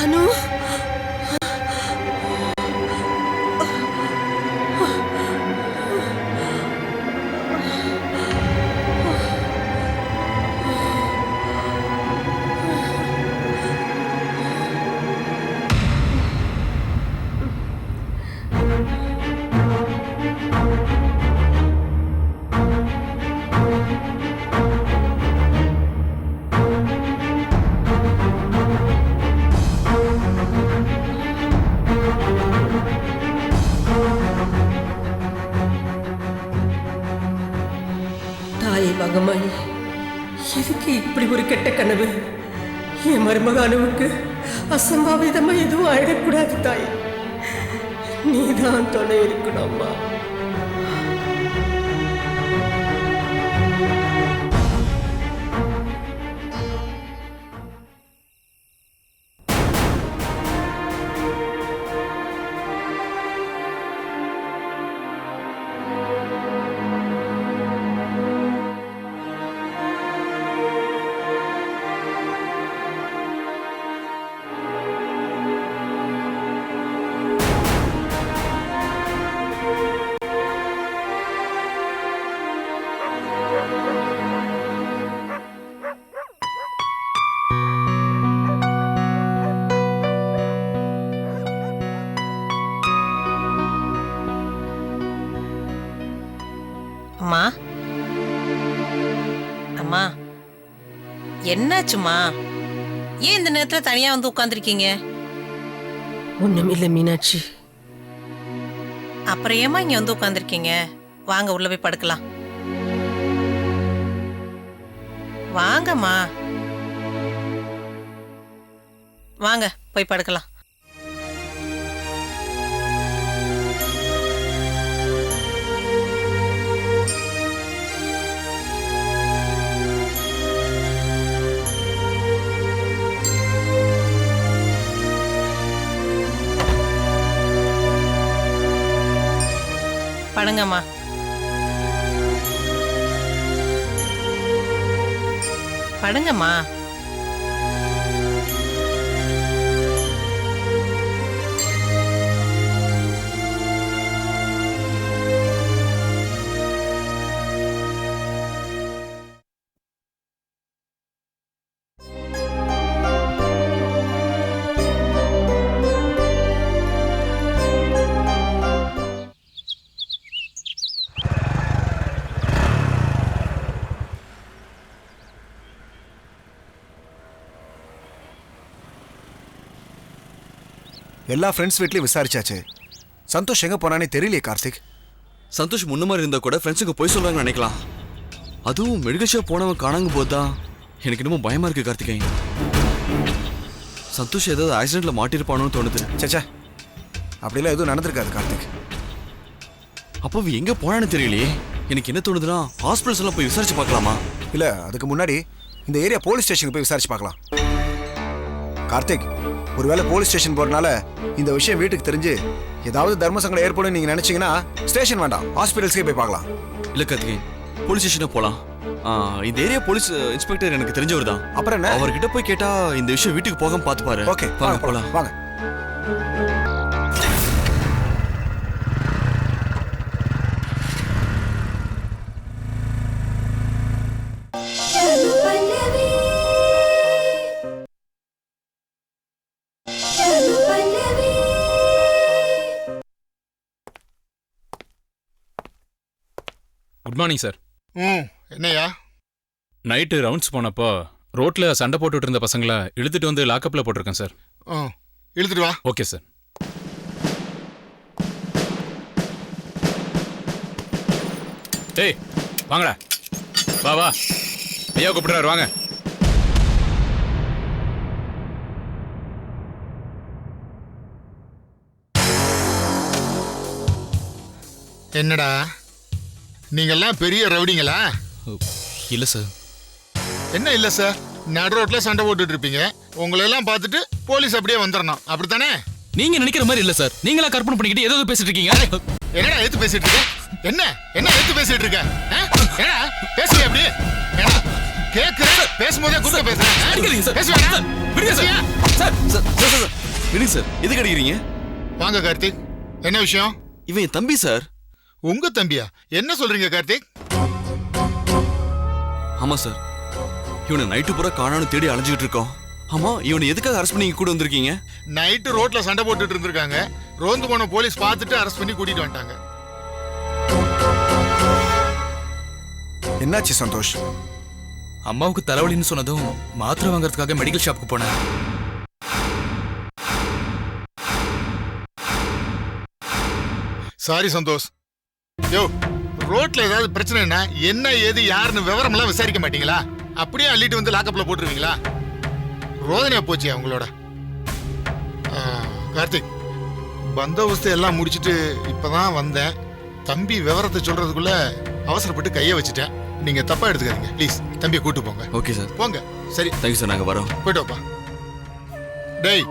அனு அசம்பாவிதமா எதுவும் ஆயிடக்கூடாது தாய். நீதான் துணை இருக்கணும் அம்மா. என்னாச்சும்மா? ஏன் இந்த நேரத்துல தனியா வந்து உட்காந்துருக்கீங்க ஒண்ணுமில்லை மீனாட்சி. அப்புறம் ஏமா இங்க வந்து உட்காந்துருக்கீங்க வாங்க உள்ள போய் படுக்கலாம். வாங்கம்மா. வாங்க போய் படுக்கலாம். படுங்கம்மா. படுங்கம்மா. எல்லா ஃப்ரெண்ட்ஸ் வீட்லயும் விசாரிச்சாச்சு. சந்தோஷ் எங்க போனானே தெரியலையே கார்த்திக். சந்தோஷ் முன்ன மாதிரி இருந்தா கூட ஃப்ரெண்ட்ஸுக்கு போய் சொல்றாங்கன்னு நினைக்கலாம். அதுவும் மெடிக்கல் ஷாப் போனவன் காணாங்க போது தான் எனக்கு இன்னமும் பயமா இருக்கு கார்த்திகேயன் சந்தோஷ் ஏதாவது ஆக்சிடென்ட்ல மாட்டிருப்பானோன்னு தோணுது. சேச்சா அப்படிலாம் எதுவும் நடந்திருக்காது கார்த்திக். அப்போ எங்க போனான்னு தெரியலையே. எனக்கு என்ன தோணுதுன்னா ஹாஸ்பிட்டல்ஸ் எல்லாம் போய் விசாரிச்சு பார்க்கலாமா? இல்ல அதுக்கு முன்னாடி இந்த ஏரியா போலீஸ் ஸ்டேஷனுக்கு போய் விசாரிச்சு பார்க்கலாம். கார்த்திக் ஒருவேளை போலீஸ் ஸ்டேஷன் போறனால இந்த விஷயம் வீட்டுக்கு தெரிஞ்சு ஏதாவது தர்ம சங்கடம் ஏற்படும் நீங்க நினைச்சீங்கன்னா ஸ்டேஷன் வேண்டாம். ஹாஸ்பிட்டல்ஸ்க்கே போய் பார்க்கலாம். இல்ல கார்த்திகேயன் போலீஸ் ஸ்டேஷனை போலாம். இந்த ஏரியா போலீஸ் இன்ஸ்பெக்டர் எனக்கு தெரிஞ்சவர் தான் அப்புறம் என்ன? அவர்கிட்ட போய் கேட்டா இந்த விஷயம் வீட்டுக்கு போகாம பார்த்து பாரு ஓகே வாங்க போலாம் வாங்க. குட் மார்னிங் சார் ம் என்னையா நைட்டு ரவுண்ட்ஸ் போனப்போ ரோட்ல சண்டை போட்டுட்டு இருந்த பசங்களை இழுத்துட்டு வந்து லாக்கப்ல போட்டிருக்கேன் சார் ம் இழுத்துட்டு வா. ஓகே சார் டேய் வாங்கடா. வா வா. ஐயா கூப்பிடுறாரு வாங்க. என்னடா? நீங்கெல்லாம் பெரிய ரவுடிங்களா? இல்ல சார் என்ன இல்லை சார் நடு ரோட்ல சண்டை போட்டுட்டு இருப்பீங்க. உங்களை எல்லாம் பார்த்துட்டு போலீஸ் அப்படியே வந்துடணும் அப்படித்தானே? நீங்க நினைக்கிற மாதிரி இல்ல சார் நீங்களா கற்பனை பண்ணிக்கிட்டு ஏதோ பேசிட்டு இருக்கீங்க. என்னடா எடுத்து பேசிட்டு இருக்க? என்ன? என்ன எடுத்து பேசிட்டு இருக்க? என்னடா? பேசுங்க அப்படி ஏடா கேக்குறேன். பேசும்போதே குறுக்க பேசுறேன். சார் பேசுவேனா? சார், விடுங்க sir? Sir sir sir sir, விடுங்க சார் எதுக்கு அடிக்கிறீங்க வாங்க கார்த்திக். என்ன விஷயம்? இவன் தம்பி சார் உங்க தம்பியா? என்ன சொல்றீங்க கார்த்திக்? ஆமா சார் இவனை நைட்டு பூரா காணான்னு தேடி அலைஞ்சிட்டு இருக்கோம். ஆமா இவனை எதுக்காக அரெஸ்ட் பண்ணி கூட வந்திருக்கீங்க? நைட்டு ரோட்ல சண்டை போட்டுட்டு இருந்திருக்காங்க. ரோந்து போன போலீஸ் பார்த்துட்டு அரெஸ்ட் பண்ணி கூட்டிட்டு வந்துட்டாங்க. என்னாச்சு சந்தோஷ்? அம்மாவுக்கு தலைவலின்னு சொன்னதும் மாத்திரை வாங்குறதுக்காக மெடிக்கல் ஷாப்புக்கு போனேன். சாரி சந்தோஷ். யோ ரோட்ல ஏதாவது பிரச்சனைனா என்ன ஏது யாருன்னு விவரமெல்லாம் விசாரிக்க மாட்டீங்களா? அப்படியே அள்ளிட்டு வந்து லாக்கப்ல போட்டுருவீங்களா? ரோதனையா போச்சு அவங்களோட. கார்த்திக் பந்தோபஸ்து எல்லாம் முடிச்சிட்டு இப்பதான் வந்தேன். தம்பி விவரத்தை சொல்றதுக்குள்ள அவசரப்பட்டு கையை வச்சுட்டேன். நீங்க தப்பா எடுத்துக்காதீங்க. ப்ளீஸ் தம்பியை கூட்டு போங்க. ஓகே சார் போங்க. சரி. தேங்க்யூ சார் நாங்க வரோம். போயிட்டு வாப்பா. டேய்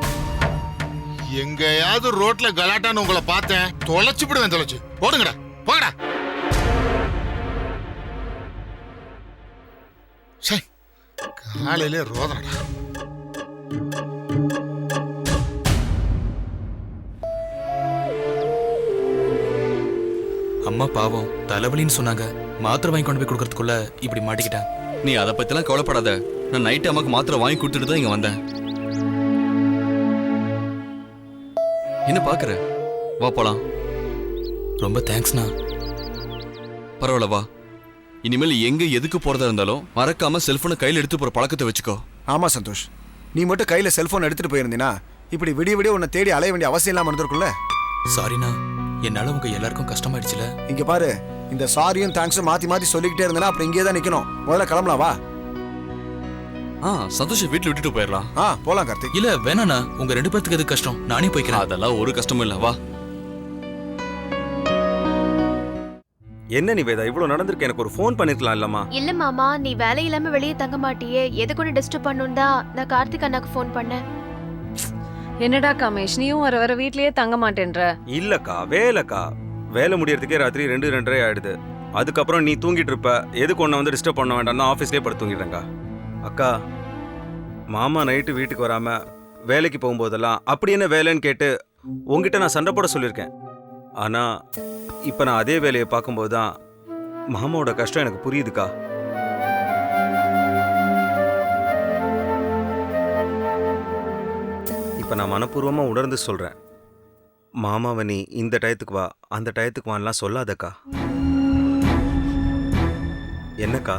எங்கேயாவது ரோட்ல கலாட்டான்னு உங்களை பார்த்தேன் தொலைச்சு விடுவேன் தொலைச்சு. போடுங்கடா. போங்கடா சே காலையிலே ரோதனடா. அம்மா பாவம் தலைவலின்னு சொன்னாங்க. மாத்திரை வாங்கி கொண்டு போய் கொடுக்கறதுக்குள்ள இப்படி மாட்டிக்கிட்டேன் நீ அதை பத்திலாம் கவலைப்படாத. நான் நைட்டு அம்மாக்கு மாத்திரை வாங்கி கொடுத்துட்டு தான் இங்க வந்தேன். என்ன பாக்குற? வா போலாம். ரொம்ப தேங்க்ஸ்ண்ணா. பரவாயில்ல வா. இனிமேல் எங்க எதுக்கு போறதா இருந்தாலும் மறக்காம செல்போனை கையில எடுத்து போற பழக்கத்தை வச்சுக்கோ. ஆமா சந்தோஷ். நீ மட்டும் கையில செல்போன் எடுத்துட்டு போயிருந்தீனா இப்படி விடிய விடிய உன்னை தேடி அலைய வேண்டிய அவசியம் இல்லாம இருந்திருக்குல்ல சாரிண்ணா என்னால உங்க எல்லாருக்கும் கஷ்டமாயிடுச்சுல. இங்க பாரு இந்த சாரியும் தேங்க்ஸும் மாத்தி மாத்தி சொல்லிக்கிட்டே இருந்தனா அப்புறம் இங்கே தான் நிக்கணும். முதல்ல கிளம்பலாம் வா. ஆ சந்தோஷம் வீட்டுல விட்டுட்டு போயிடலாம். ஆ போலாம் கார்த்திக். இல்ல வேணாண்ணா. உங்க ரெண்டு பேர்த்துக்கு எது கஷ்டம்? நானே போய்க்கிறேன். அதெல்லாம் ஒரு கஷ்டமும் இல்ல வா. என்ன நிவேதா இவ்வளவு நடந்திருக்கு எனக்கு ஒரு ஃபோன் பண்ணிருக்கலாம் இல்லம்மா இல்ல மாமா நீ வேலை இல்லாம வெளியே தங்க மாட்டியே எது கூட டிஸ்டர்ப் பண்ணும் தான் நான் கார்த்திக் அண்ணாக்கு ஃபோன் பண்ணேன். என்னடா கமேஷ் நீயும் வர வர வீட்லயே தங்க மாட்டேன்ற? இல்லக்கா வேலைக்கா. வேலை முடியறதுக்கே ராத்திரி ரெண்டு ரெண்டரை ஆயிடுது. அதுக்கப்புறம் நீ தூங்கிட்டு இருப்ப. எதுக்கு ஒன்றை வந்து டிஸ்டர்ப் பண்ண வேண்டாம் தான் ஆஃபீஸ்லேயே படுத்து தூங்கிடுறேங்க்கா அக்கா மாமா நைட்டு வீட்டுக்கு வராம வேலைக்கு போகும்போதெல்லாம் அப்படி என்ன வேலைன்னு கேட்டு உங்ககிட்ட நான் சண்டை போட சொல்லியிருக்கேன். ஆனா இப்போ நான் அதே வேலையை பார்க்கும்போது தான் மாமாவோட கஷ்டம் எனக்கு புரியுதுக்கா. இப்போ நான் மனப்பூர்வமாக உணர்ந்து சொல்கிறேன் மாமாவை நீ இந்த டயத்துக்கு வா அந்த டயத்துக்கு வான்லாம் சொல்லாதக்கா. என்னக்கா?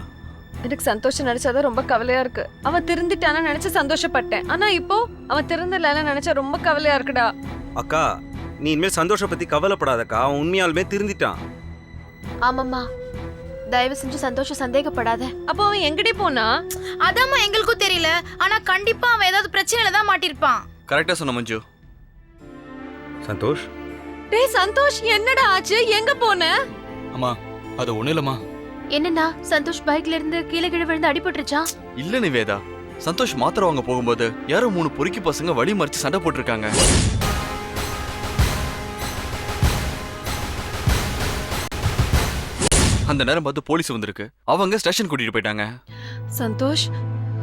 எனக்கு சந்தோஷம் நினைச்சாதான் ரொம்ப கவலையா இருக்கு. அவன் திருந்திட்டான நினைச்சு சந்தோஷப்பட்டேன். ஆனா இப்போ அவன் திருந்தல நினைச்சா ரொம்ப கவலையா இருக்குடா. அக்கா நீ இனிமேல் சந்தோஷ பற்றி கவலைப்படாதக்கா. அவன் உண்மையாலுமே திருந்திட்டான். ஆமாம்மா. தயவு செஞ்சு சந்தோஷம் சந்தேகப்படாத. அப்போ அவன் எங்கடி போனா? அதாம்மா எங்களுக்கும் தெரியல. ஆனா கண்டிப்பா அவன் ஏதாவது பிரச்சனையில தான் மாட்டிருப்பான். கரெக்டா சொன்ன மஞ்சு. சந்தோஷ்? டேய் சந்தோஷ் என்னடா ஆச்சு? எங்க போன? அம்மா அது ஒண்ணும் இல்லம்மா. என்னண்ணா? சந்தோஷ் பைக்ல இருந்து கீழே கீழே விழுந்து அடிபட்டுருச்சா? இல்ல நிவேதா. சந்தோஷ் மாத்திரை வாங்க போகும்போது யாரோ மூணு பொறுக்கி பசங்க வழி மறிச்சு சண்டை போட்டிருக்காங்க. அந்த நேரம் பார்த்து போலீஸ் வந்திருக்கு. அவங்க ஸ்டேஷன் கூட்டிட்டு போயிட்டாங்க. சந்தோஷ்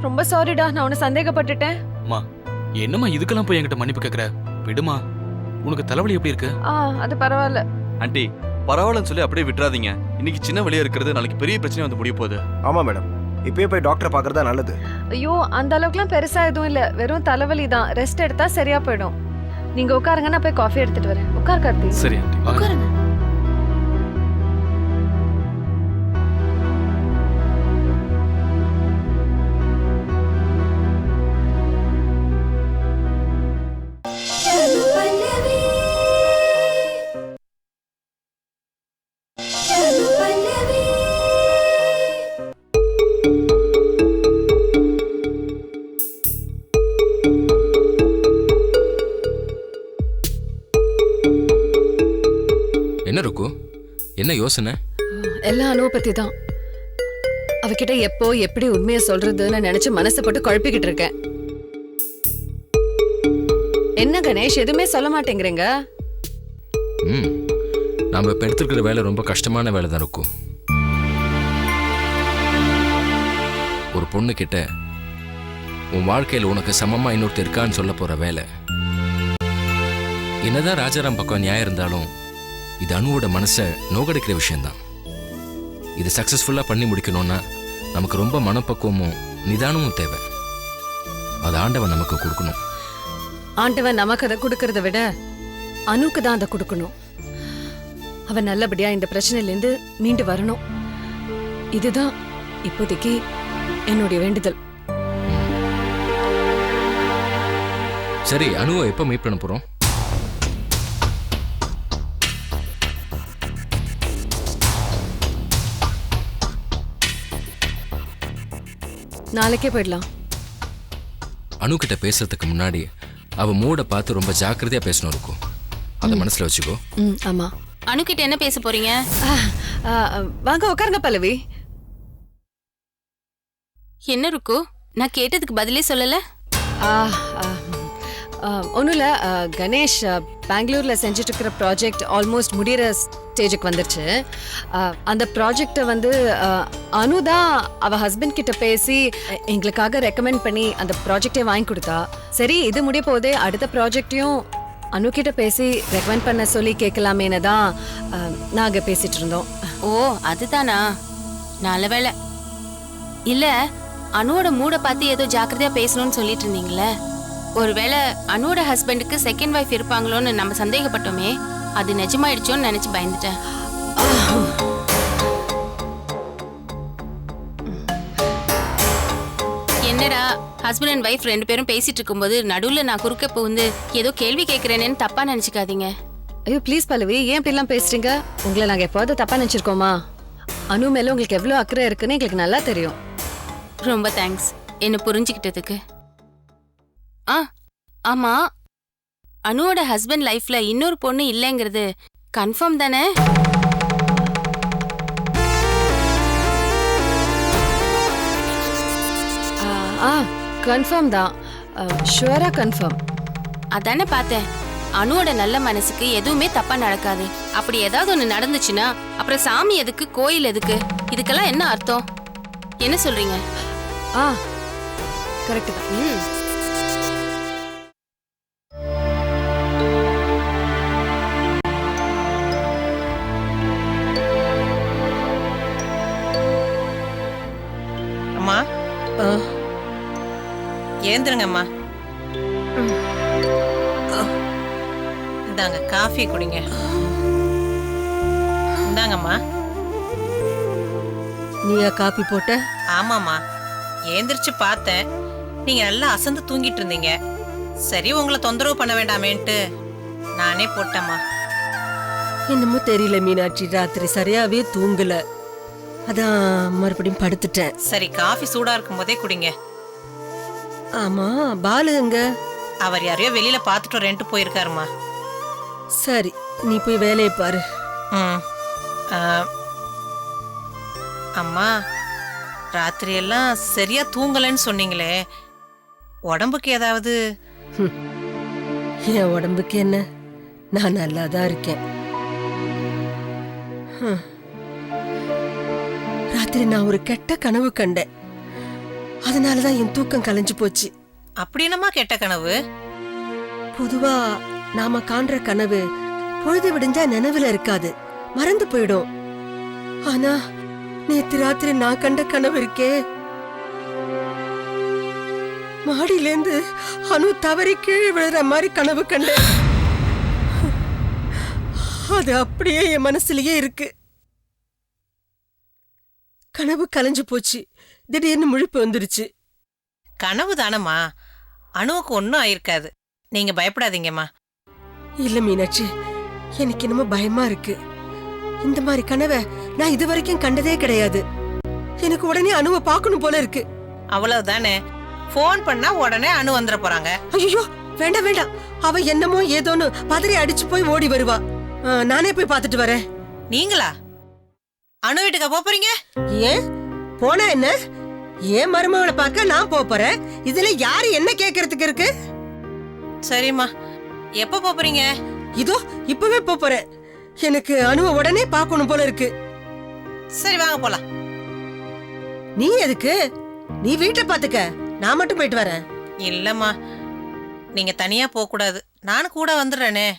ரொம்ப சாரிடா நான் உன்னை சந்தேகப்பட்டுட்டேன். அம்மா என்னம்மா இதுக்கெல்லாம் போய் என்கிட்ட மன்னிப்பு கேக்குற? விடுமா உனக்கு தலைவலி எப்படி இருக்கு? ஆ அது பரவாயில்ல. ஆண்டி பரவாயில்லன்னு சொல்லி அப்படியே விட்டுறாதீங்க. இன்னைக்கு சின்ன வழியா இருக்கிறது நாளைக்கு பெரிய பிரச்சனை வந்து முடிய போகுது. ஆமா மேடம். இப்பயே போய் டாக்டரை பார்க்கறதா நல்லது. ஐயோ அந்த அளவுக்குலாம் பெருசா எதுவும் இல்ல. வெறும் தலைவலி தான். ரெஸ்ட் எடுத்தா சரியா போயிடும். நீங்க உட்காருங்க நான் போய் காஃபி எடுத்துட்டு வரேன். உட்கார் கார்த்தி. சரி ஆண்டி உட்காருங்க. என்ன ருக்கு? என்ன யோசனை? எல்லாம் அனுவ பத்தி தான். அவகிட்ட எப்போ எப்படி உண்மையை சொல்றதுன்னு நினைச்சு மனசை போட்டு குழப்பிக்கிட்டு இருக்கேன். என்ன கணேஷ் எதுவுமே சொல்ல மாட்டேங்கிறீங்க? ம். இப்போ எடுத்துருக்கிற வேலை ரொம்ப கஷ்டமான வேலை தான் இருக்கும் ஒரு பொண்ணு கிட்ட உன் வாழ்க்கையில் உனக்கு சமமா இன்னொருத்தர் இருக்கான்னு சொல்ல போற வேலை. என்னதான் ராஜாராம் பக்கம் நியாயம் இருந்தாலும் இது அணுவோட மனசை நோகடிக்கிற விஷயம்தான். இது சக்ஸஸ்ஃபுல்லாக பண்ணி முடிக்கணும்னா நமக்கு ரொம்ப மனப்பக்குவமும் நிதானமும் தேவை. அது ஆண்டவன் நமக்கு கொடுக்கணும். ஆண்டவன் நமக்கு அதை கொடுக்கறத விட அனுக்கு தான் அதை கொடுக்கணும். அவன் நல்லபடியா இந்த பிரச்சனையிலேருந்து மீண்டு வரணும். இதுதான் இப்போதைக்கு என்னுடைய வேண்டுதல். சரி அணுவை எப்போ மீட் பண்ண போகிறோம் நாளைக்கே போயிடலாம். அணு கிட்ட பேசுறதுக்கு முன்னாடி அவ மூட பார்த்து ரொம்ப ஜாக்கிரதையா பேசணும் இருக்கும். அதை மனசுல வச்சுக்கோ. ம் ஆமா. அணுகிட்ட என்ன பேச போறீங்க? ஆ, ஆ, வாங்க உட்காருங்க பல்லவி. என்ன ருக்கு? நான் கேட்டதுக்கு பதிலே சொல்லல. ஒன்றும் இல்லை கணேஷ் பெங்களூரில் செஞ்சுட்டு இருக்கிற ப்ராஜெக்ட் ஆல்மோஸ்ட் முடிகிற ஸ்டேஜுக்கு வந்துருச்சு அந்த ப்ராஜெக்டை வந்து ஆ, அனு தான் ஹஸ்பண்ட் கிட்ட பேசி எங்களுக்காக ரெக்கமெண்ட் பண்ணி அந்த ப்ராஜெக்டே வாங்கி கொடுத்தா. சரி இது முடிய போதே அடுத்த ப்ராஜெக்டையும் அனு பேசி ரெக்கமெண்ட் பண்ண சொல்லி கேட்கலாமேன்னு தான் நாங்கள் பேசிகிட்டு பேசிட்டு இருந்தோம். ஓ அதுதானா நல்ல வேளை. இல்லை அனுவோட மூடை பார்த்து ஏதோ ஜாக்கிரதையாக பேசணும்னு சொல்லிட்டு இருந்தீங்களே? ஒருவேளை அனுவோட ஹஸ்பண்டுக்கு செகண்ட் ஒய்ஃப் இருப்பாங்களோன்னு நம்ம சந்தேகப்பட்டோமே அது நிஜமாயிடுச்சோன்னு நினைச்சு பயந்துட்டேன். என்னடா ஹஸ்பண்ட் அண்ட் ஒய்ஃப் ரெண்டு பேரும் பேசிட்டு இருக்கும்போது நடுவுல நான் குறுக்க புகுந்து ஏதோ கேள்வி கேட்கறேனேன்னு தப்பா நினைச்சுக்காதீங்க. ஐயோ ப்ளீஸ் பல்லவி ஏன் இப்படிலாம் பேசுறீங்க? உங்களை நாங்க எப்போது தப்பா நினைச்சிருக்கோமா? அனு மேல உங்களுக்கு எவ்வளவு அக்கறை இருக்குன்னு எங்களுக்கு நல்லா தெரியும். ரொம்ப தேங்க்ஸ் என்ன புரிஞ்சுக்கிட்டதுக்கு. ஆ ஆமா. அனுவோட ஹஸ்பண்ட் லைஃப்ல இன்னொரு பொண்ணு இல்லைங்கிறது கன்ஃபார்ம் தானே? ஆ, கன்ஃபார்ம் தான். ஷுவரா கன்ஃபார்ம் அதானே பார்த்தேன். அனுவோட நல்ல மனசுக்கு எதுவுமே தப்பா நடக்காது. அப்படி ஏதாவது ஒண்ணு நடந்துச்சுன்னா அப்புறம் சாமி எதுக்கு கோயில் எதுக்கு? இதுக்கெல்லாம் என்ன அர்த்தம்? என்ன சொல்றீங்க? ஆ கரெக்ட் தான். ம். ஏந்திருங்கம்மா இந்தாங்க காஃபி குடிங்க. இந்தாங்கம்மா. நீயா காப்பி போட்ட? ஆமாம்மா. ஏந்திரிச்சு பார்த்தேன். நீங்க நல்லா அசந்து தூங்கிட்டு இருந்தீங்க. சரி உங்களை தொந்தரவு பண்ண வேண்டாமேன்ட்டு நானே போட்டேம்மா. என்னமோ தெரியல மீனாட்சி ராத்திரி சரியாவே தூங்கல. அதான் மறுபடியும் படுத்துட்டேன். சரி காஃபி சூடா இருக்கும் போதே குடிங்க. ஆமா பாலு எங்க? அவர் யாரையோ வெளியில பார்த்துட்டு வரேன்ட்டு போயிருக்காருமா சரி நீ போய் வேலையை பாரு. ம். ஆ, அம்மா ராத்திரி எல்லாம் சரியா தூங்கலைன்னு சொன்னீங்களே. உடம்புக்கு ஏதாவது? என் உடம்புக்கு என்ன? நான் நல்லா தான் இருக்கேன். ஹம். ராத்திரி நான் ஒரு கெட்ட கனவு கண்டேன். அதனாலதான் என் தூக்கம் கலைஞ்சு போச்சு. அப்படி என்னம்மா கெட்ட கனவு? பொதுவா நாம காண்ற கனவு பொழுது விடிஞ்சா நினைவுல இருக்காது. மறந்து போயிடும். ஆனா நேத்து ராத்திரி நான் கண்ட கனவு இருக்கே. மாடியிலேந்து அனு தவறி கீழே விழுற மாதிரி கனவு கண்டேன். அது அப்படியே என் மனசுலயே இருக்கு. கனவு கலைஞ்சு போச்சு. திடீர்னு முழிப்பு வந்துருச்சு. கனவு தானம்மா. அணுவுக்கு ஒன்றும் ஆயிருக்காது. நீங்க பயப்படாதீங்கம்மா. இல்ல மீனாட்சி எனக்கு என்னமோ பயமா இருக்கு. இந்த மாதிரி கனவை நான் இது வரைக்கும் கண்டதே கிடையாது. எனக்கு உடனே அணுவை பார்க்கணும் போல இருக்கு. அவ்வளவுதானே. ஃபோன் பண்ணா உடனே அணு வந்துட போறாங்க. ஐயோ வேண்டாம் வேண்டாம். அவ என்னமோ ஏதோன்னு பதறி அடிச்சு போய் ஓடி வருவா. ஆ, நானே போய் பார்த்துட்டு வரேன். நீங்களா? அணு வீட்டுக்கா போப் போறீங்க? ஏன்? போனா என்ன? ஏன் மருமகளை பார்க்க நான் போறேன்? இதுல யாரு என்ன கேக்குறதுக்கு இருக்கு? சரிம்மா. எப்போ போப் போறீங்க? இதோ இப்பவே போப் போறேன். எனக்கு அணுவை உடனே பார்க்கணும் போல இருக்கு. சரி வாங்க போலாம். நீ எதுக்கு? நீ வீட்டை பாத்துக்க நான் மட்டும் போயிட்டு வரேன். இல்லம்மா. நீங்க தனியா போக கூடாது நானும் கூட வந்துடுறேனே.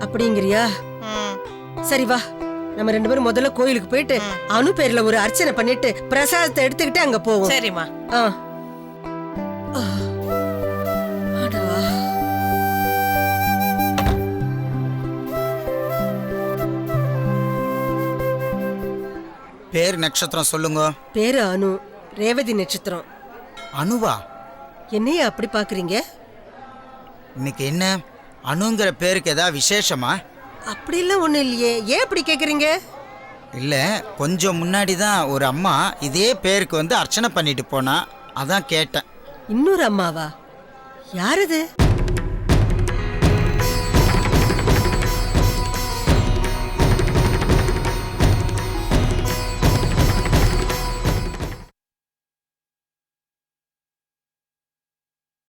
அப்படிங்கிறியா? சரி வா. நம்ம ரெண்டு பேரும் முதல்ல கோயிலுக்கு போயிட்டு அனு பேர்ல ஒரு அர்ச்சனை பண்ணிட்டு பிரசாதத்தை எடுத்துக்கிட்டு அங்க போவோம். சரிம்மா. ஆ. பேர் நட்சத்திரம் சொல்லுங்க. பேரு அனு. ரேவதி நட்சத்திரம். அனுவா? என்னைய அப்படி பாக்குறீங்க? இன்னைக்கு என்ன? அனுங்கிற பேருக்கு ஏதாவது விசேஷமா? அப்படிலாம் ஒண்ணும் இல்லையே. ஏன் இப்படி கேக்குறீங்க? இல்லை கொஞ்சம் முன்னாடி தான் ஒரு அம்மா இதே பேருக்கு வந்து அர்ச்சனை பண்ணிட்டு போனா. அதான் கேட்டேன். இன்னொரு அம்மாவா? யாரது